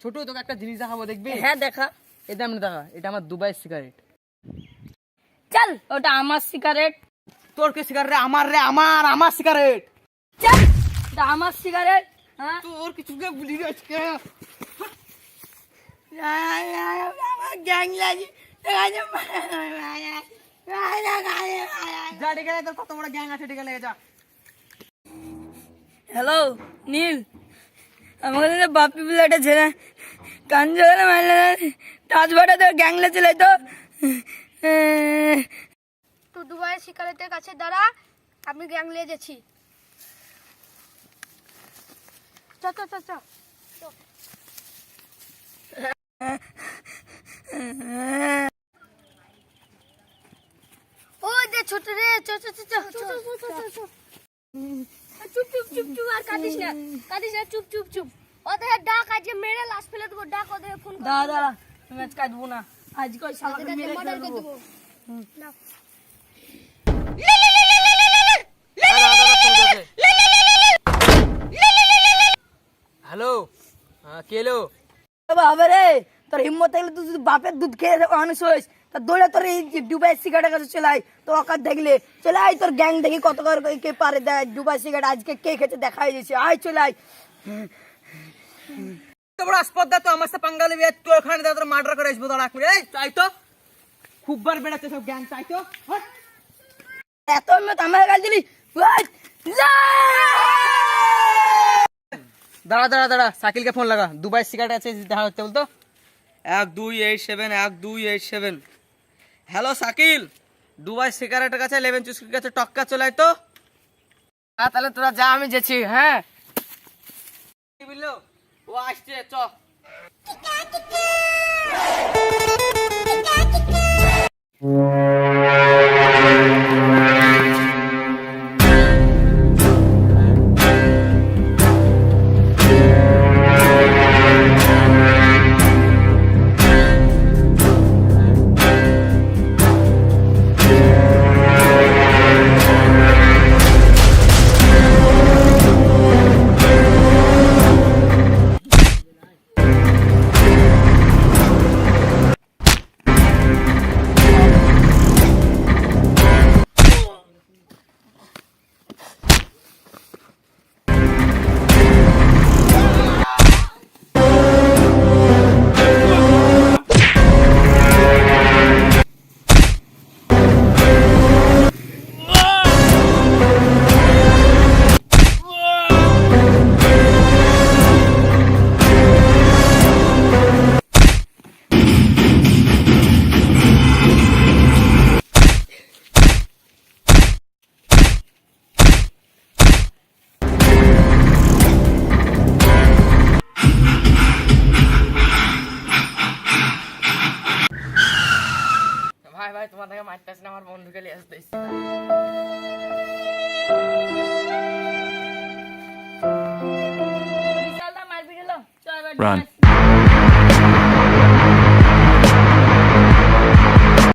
ছোট তোকে একটা জিনিস দেখাবো দেখবি? হ্যাঁ দেখা। এটা আমরা দেখা এটা আমার দুবাই সিগারেট চল ওটা আমার সিগারেট তোর কে সিগারেট আমার রে আমার আমার সিগারেট চল এটা আমার সিগারেট হ্যাঁ। তোর কিছু কে ভুলি গেছে? গ্যাং লাগি যা ডেকে তোর কত বড় গ্যাং আছে ডেকে লেগে যা। হ্যালো নীল আমাকে তো বাপি বলে একটা ছেলে কাঞ্জ তাজ ভাটা তো গ্যাংলে ছেলে তো তো দুবাই শিকারেতের কাছে দাঁড়া আমি গ্যাংলে গেছি চ চ চ চ। ও যে ছোট রে চ চ চ চ চুপ চুপ চুপ চুপ। আর কাঁদিস না কাঁদিস না চুপ চুপ চুপ। ওদের ডাক আজকে মেরে লাশ ফেলে দেবো ডাক ওদের ফোন দাঁড়া দাঁড়া তুমি আজ কাটবো না। আজকে ওই শালাকে মেরে দেবো। হ্যালো হ্যাঁ কে এলো? বাবা রে তোর হিম্মত থাকলে তুই যদি বাপের দুধ খেয়ে মানুষ হইস তা দৌড়ে তোর এই যে দুবাই সিগারেটের কাছে চলে আয় তোর অকাত দেখলে। চলে আয় তোর গ্যাং দেখি কত করে কে পারে দেয় দুবাই সিগারেট আজকে কে খেতে দেখাই দিয়েছে। আয় চলে আয়। আমার ওখানে করে আসব খুব সব হট। এত দাঁড়া দাঁড়া দাঁড়া সাকিলকে ফোন লাগা। দুবাই সিগারেট আছে দেখা করতে বলতো। এক, দুই এইট সেভেন এক, দুই eight seven hello Sakil Dubai সিগারেটের কাছে লেভেন চুস্কির কাছে টক্কা চলাই তো। তাহলে তোরা যা, আমি যাচ্ছি হ্যাঁ। ও আসছে চ galės daisyti. Run. Run.